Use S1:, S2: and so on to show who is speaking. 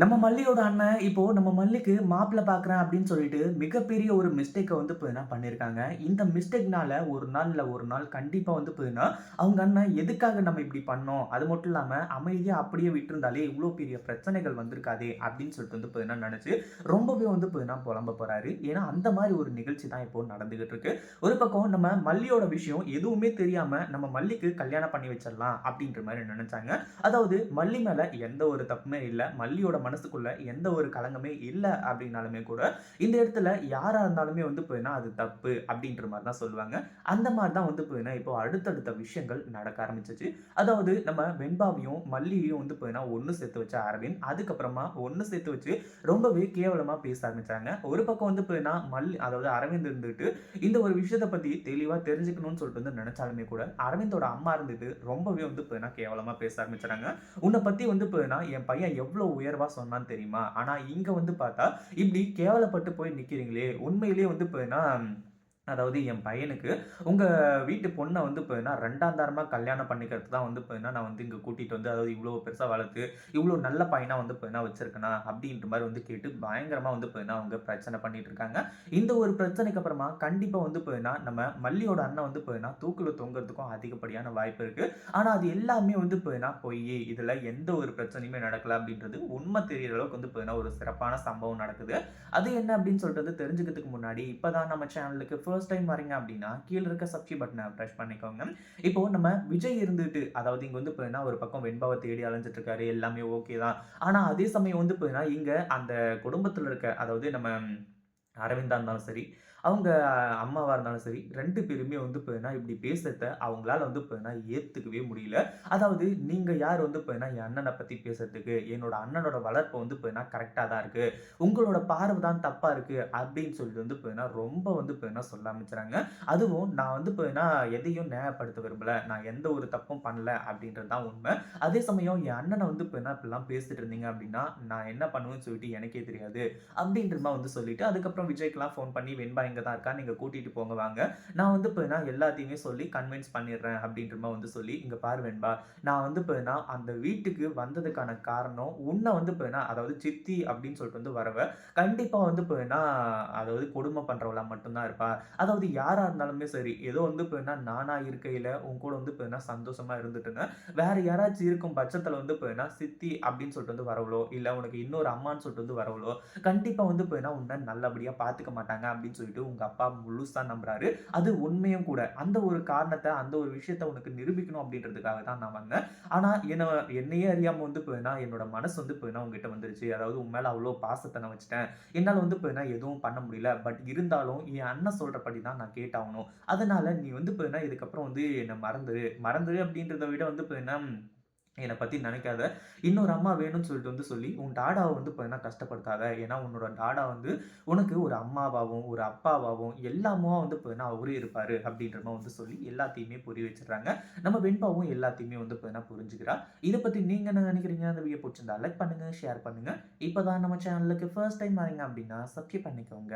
S1: நம்ம மல்லியோட அண்ணன் இப்போ நம்ம மல்லிக்கு மாப்பிள்ள பார்க்குறேன் அப்படின்னு சொல்லிட்டு மிகப்பெரிய ஒரு மிஸ்டேக்கை வந்து போயினா பண்ணியிருக்காங்க இந்த மிஸ்டேக்னால ஒரு நாள் இல்லை ஒரு நாள் கண்டிப்பாக வந்து புதுனா அவங்க அண்ணன் எதுக்காக நம்ம இப்படி பண்ணோம்? அது மட்டும் இல்லாமல் அமைதியாக அப்படியே விட்டுருந்தாலே இவ்வளோ பெரிய பிரச்சனைகள் வந்திருக்காதே அப்படின்னு சொல்லிட்டு வந்து போயினா நினச்சி ரொம்பவே வந்து போயினா புலம்ப போகிறாரு ஏன்னா அந்த மாதிரி ஒரு நிகழ்ச்சி தான் இப்போ நடந்துகிட்டு இருக்கு. ஒரு பக்கம் நம்ம மல்லியோட விஷயம் எதுவுமே தெரியாமல் நம்ம மல்லிக்கு கல்யாணம் பண்ணி வச்சிடலாம் அப்படின்ற மாதிரி நினச்சாங்க. அதாவது மல்லி மேலே எந்த ஒரு தப்புமே இல்லை. மல்லியோட மனசுக்குள்ள எந்த ஒரு கலங்கமே இல்லை அப்படின்னாலுமே கூட இந்த இடத்துல யாரா இருந்தாலுமே வந்து போயின்னா அது தப்பு அப்படின்ற மாதிரி தான் சொல்லுவாங்க. அந்த மாதிரி தான் வந்து போயின்னா இப்போ அடுத்தடுத்த விஷயங்கள் நடக்க ஆரம்பிச்சிச்சு. அதாவது நம்ம வெண்பாவையும் மல்லியையும் வந்து போயினா ஒன்று சேர்த்து வச்ச அரவிந்த் அதுக்கப்புறமா ஒன்று சேர்த்து வச்சு ரொம்பவே கேவலமா பேச ஆரம்பிச்சாங்க. ஒரு பக்கம் வந்து போயின்னா மல்லி அதாவது அரவிந்த் இருந்துட்டு இந்த ஒரு விஷயத்தை பத்தி தெளிவா தெரிஞ்சுக்கணும்னு சொல்லிட்டு வந்து நினைச்சாலுமே கூட அரவிந்தோட அம்மா இருந்துட்டு ரொம்பவே வந்து போயினா கேவலமா பேச ஆரம்பிச்சாங்க. உன்னை பத்தி வந்து போயினா என் பையன் எவ்வளவு உயர்வா சொன்னான்னு தெரியுமா? ஆனா இங்க வந்து பார்த்தா இப்படி கேவலப்பட்டு போய் நிக்கிறீங்களே உண்மையிலேயே வந்து போயினா அதாவது என் பையனுக்கு உங்கள் வீட்டு பொண்ணை வந்து போயின்னா ரெண்டாம் தாரமாக கல்யாணம் பண்ணிக்கிறது தான் வந்து போயின்னா நான் வந்து இங்கே கூட்டிகிட்டு வந்து அதாவது இவ்வளோ பெருசாக வளர்த்து இவ்வளோ நல்ல பையனாக வந்து போயினா வச்சிருக்கேனா? அப்படின்ற மாதிரி வந்து கேட்டு பயங்கரமாக வந்து போயினா அவங்க பிரச்சனை பண்ணிட்டு இருக்காங்க. இந்த ஒரு பிரச்சனைக்கு அப்புறமா கண்டிப்பாக வந்து போயினா நம்ம மல்லியோட அண்ணன் வந்து போயினா தூக்கில் தொங்குறதுக்கும் அதிகப்படியான வாய்ப்பு இருக்குது ஆனால் அது எல்லாமே வந்து போயினா பொய் இதில் எந்த ஒரு பிரச்சனையுமே நடக்கல அப்படின்றது உண்மை தெரியற அளவுக்கு வந்து போயினா ஒரு சிறப்பான சம்பவம் நடக்குது. அது என்ன அப்படின்னு சொல்லிட்டு தெரிஞ்சுக்கிறதுக்கு முன்னாடி இப்போ தான் நம்ம சேனலுக்கு ஃபர்ஸ்ட் டைம் வரீங்க அப்படின்னா கீழே இருக்க சப்ஸ்கிரைப் பட்டனை ப்ரெஷ் பண்ணிக்கோங்க. இப்போ நம்ம விஜய் இருந்துட்டு அதாவது இங்க வந்து போயினா ஒரு பக்கம் வெண்பாவை தேடி அலைஞ்சிட்டு இருக்காரு எல்லாமே ஓகே தான். ஆனா அதே சமயம் வந்து போயினா இங்க அந்த குடும்பத்துல இருக்க அதாவது நம்ம அரவிந்தா இருந்தாலும் சரி அவங்க அம்மாவாக இருந்தாலும் சரி ரெண்டு பேருமே வந்து பார்த்தீங்கன்னா இப்படி பேசுறத அவங்களால வந்து பார்த்தீங்கன்னா ஏற்றுக்கவே முடியல. அதாவது நீங்கள் யார் வந்து பார்த்தீங்கன்னா என் அண்ணனை பற்றி பேசுறதுக்கு என்னோட அண்ணனோட வளர்ப்பு வந்து பார்த்தீங்கன்னா கரெக்டாக தான் இருக்குது உங்களோட பார்வை தான் தப்பாக இருக்குது அப்படின்னு சொல்லிட்டு வந்து பார்த்தீங்கன்னா ரொம்ப வந்து பார்த்தீங்கன்னா சொல்ல ஆரம்பிச்சுறாங்க. அதுவும் நான் வந்து பார்த்தீங்கன்னா எதையும் நியாயப்படுத்த விரும்பல நான் எந்த ஒரு தப்பும் பண்ணல அப்படின்றது தான் உண்மை. அதே சமயம் என் அண்ணனை வந்து பார்த்தீங்கன்னா இப்படிலாம் பேசிட்டு இருந்தீங்க அப்படின்னா நான் என்ன பண்ணுவேன்னு சொல்லிட்டு எனக்கே தெரியாது அப்படின்றமா வந்து சொல்லிட்டு அதுக்கப்புறம் விஜய்க்கெல்லாம் ஃபோன் பண்ணி வெண்பா இங்கே தான் இருக்கா? நீங்கள் கூட்டிகிட்டு போங்க வாங்க. நான் வந்து இப்போ நான் எல்லாத்தையுமே சொல்லி கன்வின்ஸ் பண்ணிடுறேன் அப்படின்ற மாதிரி வந்து சொல்லி இங்கே பாரு வெண்பா நான் வந்து இப்போ நான் அந்த வீட்டுக்கு வந்ததுக்கான காரணம் உன்னை வந்து இப்போ அதாவது சித்தி அப்படின்னு சொல்லிட்டு வந்து வரவ கண்டிப்பாக வந்து இப்போ அதாவது கொடுமை பண்ணுறவளா மட்டும்தான் இருப்பா. அதாவது யாராக இருந்தாலுமே சரி ஏதோ வந்து இப்போ நானாக இருக்கையில் உன் கூட வந்து இப்போ சந்தோஷமாக இருந்துட்டுங்க வேற யாராச்சும் இருக்கும் பட்சத்தில் வந்து இப்போ சித்தி அப்படின்னு சொல்லிட்டு வந்து வரவளோ இல்லை உனக்கு இன்னொரு அம்மான்னு சொல்லிட்டு வந்து வரவளோ கண்டிப்பாக வந்து இப்போ உன்னை நல்லபடியாக பார்த்துக்க மாட்டாங்க அப்படின்னு சொல்லிட்டு உங்கள் அப்பா முழுசாக நம்புறாரு. அது உண்மையும் கூட. அந்த ஒரு காரணத்தை அந்த ஒரு விஷயத்த உனக்கு நிரூபிக்கணும் அப்படின்றதுக்காக தான் நான் வந்தேன். ஆனால் என்ன என்னையே அறியாமல் வந்து போயினா என்னோட மனசு வந்து போயினா உங்ககிட்ட வந்துருச்சு. அதாவது உன் மேலே அவ்வளோ பாசத்தை நான் வச்சுட்டேன். என்னால் வந்து போயினா எதுவும் பண்ண முடியல. பட் இருந்தாலும் என் அண்ணன் சொல்கிறபடி தான் நான் கேட்டாகணும். அதனால் நீ வந்து போயினா இதுக்கப்புறம் வந்து என்னை மறந்துரு. மறந்துரு அப்படின்றத விட வந்து போயினா என்னை பற்றி நினைக்காத. இன்னொரு அம்மா வேணும்னு சொல்லிட்டு வந்து சொல்லி உன் டாடாவை வந்து பார்த்தீங்கன்னா கஷ்டப்படுத்தாத. ஏன்னா உன்னோட டாடா வந்து உனக்கு ஒரு அம்மாவாகவும் ஒரு அப்பாவாகவும் எல்லாமும் வந்து பார்த்தீங்கன்னா அவரே இருப்பார் அப்படின்ற மாதிரி வந்து சொல்லி எல்லாத்தையுமே புரிய வச்சிடுறாங்க. நம்ம வெண்பாவும் எல்லாத்தையுமே வந்து பார்த்தீங்கன்னா புரிஞ்சுக்கிறா. இதை பற்றி நீங்கள் என்ன நினைக்கிறீங்க? அந்த வீடியோ பிடிச்சிருந்தா லைக் பண்ணுங்கள் ஷேர் பண்ணுங்கள் இப்போ தான் நம்ம சேனலுக்கு ஃபர்ஸ்ட் டைம் வரீங்க அப்படின்னா சப்ஸ்கிரைப் பண்ணிக்கோங்க.